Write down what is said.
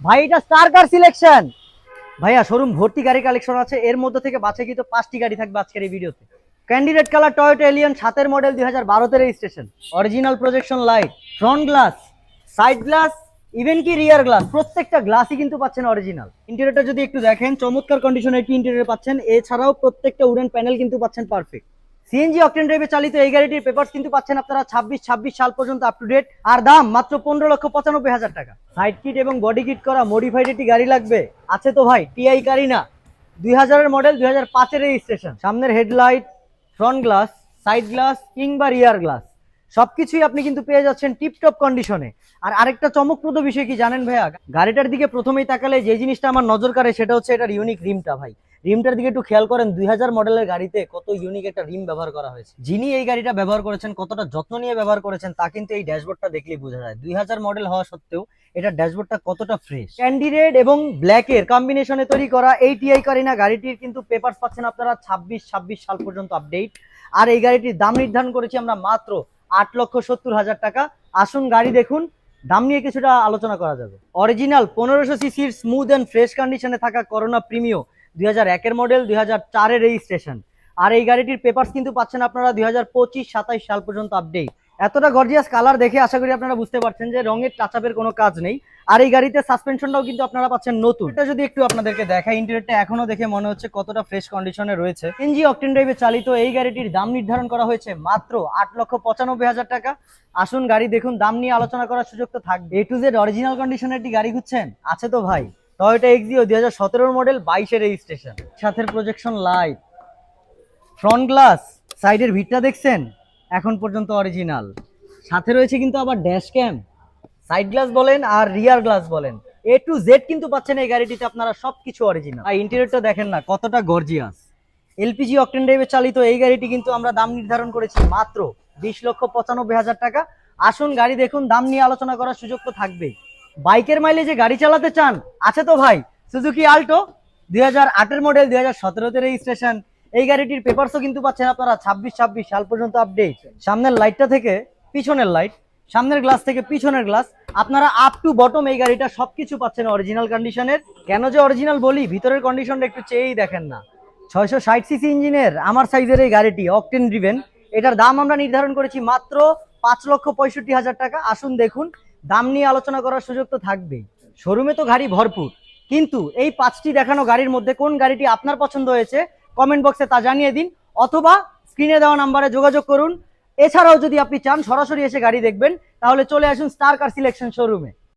ভাই, এটা star car selection ভাইয়া শোরুম ভর্তি গাড়ি কালেকশন আছে। এর মধ্যে থেকে বাছাইকৃত পাঁচটি গাড়ি থাকবে আজকের এই ভিডিওতে। ক্যান্ডিডেট কালার টয়োটা এলিয়ন সাতের মডেল দুই হাজার বারোতে registration original projection light front glass side glass even কি রিয়ার গ্লাস প্রত্যেকটা গ্লাসই কিন্তু পাচ্ছেন অরিজিনাল ইন্টেরিয়রটা যদি একটু দেখেন, চমৎকার কন্ডিশনে একটি ইন্টেরিয়র পাচ্ছেন। এছাড়াও প্রত্যেকটা উডেন প্যানেল কিন্তু পাচ্ছেন পারফেক্ট সিএনজি অকটেন ড্রাইভে চালিত এই গাড়িটির পেপার কিন্তু পাচ্ছেন আপনারা ছাব্বিশ ছাব্বিশ সাল পর্যন্ত আপ টু ডেট আর দাম মাত্র পনেরো লক্ষ পঁচানব্বই হাজার টাকা। সাইড কিট এবং বডি কিট করা মডিফাইড একটি গাড়ি লাগবে। আছে তো ভাই টিআই গাড়ি না দুই হাজারের মডেল দুই হাজার পাঁচের রেজিস্ট্রেশন সামনের headlight front glass side glass কিংবা রিয়ার গ্লাস সবকিছুই আপনি কিন্তু পেয়ে যাচ্ছেন টিপটপ কন্ডিশনে আর আরেকটা চমকপ্রদ বিষয় কি জানেন ভাইয়া? গাড়িটার দিকে প্রথমেই তাকালে যে জিনিসটা আমার নজর কাড়ে সেটা হচ্ছে এটার ইউনিক রিমটা ভাই। রিমটার দিকে একটু খেয়াল করেন, দুই হাজার মডেলের গাড়িতে কত ইউনিক একটা রিম ব্যবহার করা হয়েছে। যিনি এই গাড়িটা ব্যবহার করেছেন, কতটা যত্ন নিয়ে ব্যবহার করেছেন, তা কিন্তু এই ড্যাশবোর্ডটা দেখলেই বোঝা যায়। দুই হাজার মডেল হওয়া সত্ত্বেও এটা ড্যাশবোর্ডটা কতটা ফ্রেশ ক্যান্ডি রেড এবং ব্ল্যাকের কম্বিনেশনে তৈরি করা এই টিআই কারিনা গাড়িটির কিন্তু পেপারস পাচ্ছেন আপনারা ছাব্বিশ ছাব্বিশ সাল পর্যন্ত আপডেট আর এই গাড়িটির দাম নির্ধারণ করেছি আমরা মাত্র আট লক্ষ সত্তর হাজার টাকা। আসুন গাড়ি দেখুন, দাম নিয়ে কিছুটা আলোচনা করা যাবে। অরিজিনাল পনেরোশো সিসির স্মুথ অ্যান্ড ফ্রেশ কন্ডিশনে থাকা করোনা প্রিমিও দুই একের মডেল দুই হাজার রেজিস্ট্রেশন আর এই গাড়িটির পেপারস কিন্তু পাচ্ছেন আপনারা দুই হাজার সাল পর্যন্ত আপডেট এতটা গর্জিয়াস কালার দেখে আশা করি আপনারা বুঝতে পারছেন যে রঙের টাচআপের কোনো কাজ নেই। আর এই গাড়িতে সাসপেনশনটাও কিন্তু আপনারা পাচ্ছেন নতুন। এটা যদি একটু আপনাদেরকে দেখাই ইন্টেরিয়রটা এখনও দেখে মনে হচ্ছে কতটা ফ্রেশ কন্ডিশনে রয়েছে। এনজি অকটেন ড্রাইভে চালিত এই গাড়িটির দাম নির্ধারণ করা হয়েছে মাত্র আট লক্ষ পঁচানব্বই হাজার টাকা। আসুন গাড়ি দেখুন, দাম নিয়ে আলোচনা করার সুযোগ তো থাকবে। এ টু জেড অরিজিনাল কন্ডিশনের একটি গাড়ি খুঁজছেন? আছে তো ভাই। টয়োটা এক্সিও দুই হাজার সতেরোর মডেল বাইশের রেজিস্ট্রেশন সাথের প্রজেকশন লাইট ফ্রন্ট গ্লাস সাইডের ভিটটা দেখছেন? এখন পর্যন্ত অরিজিনাল সাথে রয়েছে কিন্তু আবার ড্যাশ ক্যাম সাইড গ্লাস বলেন আর রিয়ার গ্লাস বলেন। এ টু জেড কিন্তু পাচ্ছেন এই গাড়িটিতে আপনারা সবকিছু অরিজিনাল আর ইন্টেরিয়রটা দেখেন না, কতটা গর্জিয়াস এলপিজি অকটেন ড্রাইভে চালিত এই গাড়িটি কিন্তু আমরা দাম নির্ধারণ করেছি মাত্র বিশ লক্ষ পঁচানব্বই হাজার টাকা। আসুন গাড়ি দেখুন, দাম নিয়ে আলোচনা করার সুযোগ তো থাকবেই। বাইকের মাইলেজে গাড়ি চালাতে চান, আছে তো ভাই সুজুকি আল্টো দুই হাজার আটের মডেল দুই হাজার সতেরোতে রেজিস্ট্রেশন এই গাড়িটির পেপারসও কিন্তু পাচ্ছেন আপনারা ছাব্বিশ ছাব্বিশ সাল পর্যন্ত আপডেট সামনের লাইটটা থেকে পিছনের লাইট সামনের গ্লাস থেকে পিছনের গ্লাস আপনারা আপ টু বটম এই গাড়িটা সবকিছু পাচ্ছেন অরিজিনাল কন্ডিশনের কেন যে অরিজিনাল বলি, ভিতরের কন্ডিশনটা একটু চেয়েই দেখেন না। ছয়শো ষাট সিসি ইঞ্জিনের আমার সাইজের এই গাড়িটি অকটেন ড্রিভেন এটার দাম আমরা নির্ধারণ করেছি মাত্র পাঁচ লক্ষ পঁয়ষট্টি হাজার টাকা। আসুন দেখুন, দাম নিয়ে আলোচনা করার সুযোগ তো থাকবেই। শোরুমে তো গাড়ি ভরপুর। কিন্তু এই পাঁচটি দেখানো গাড়ির মধ্যে কোন গাড়িটি আপনার পছন্দ হয়েছে কমেন্ট বক্সে তা জানিয়ে দিন, অথবা স্ক্রিনে দেওয়া নাম্বারে যোগাযোগ করুন। এছাড়াও যদি আপনি চান, সরাসরি এসে গাড়ি দেখবেন, তাহলে চলে আসুন স্টার কার সিলেকশন শোরুমে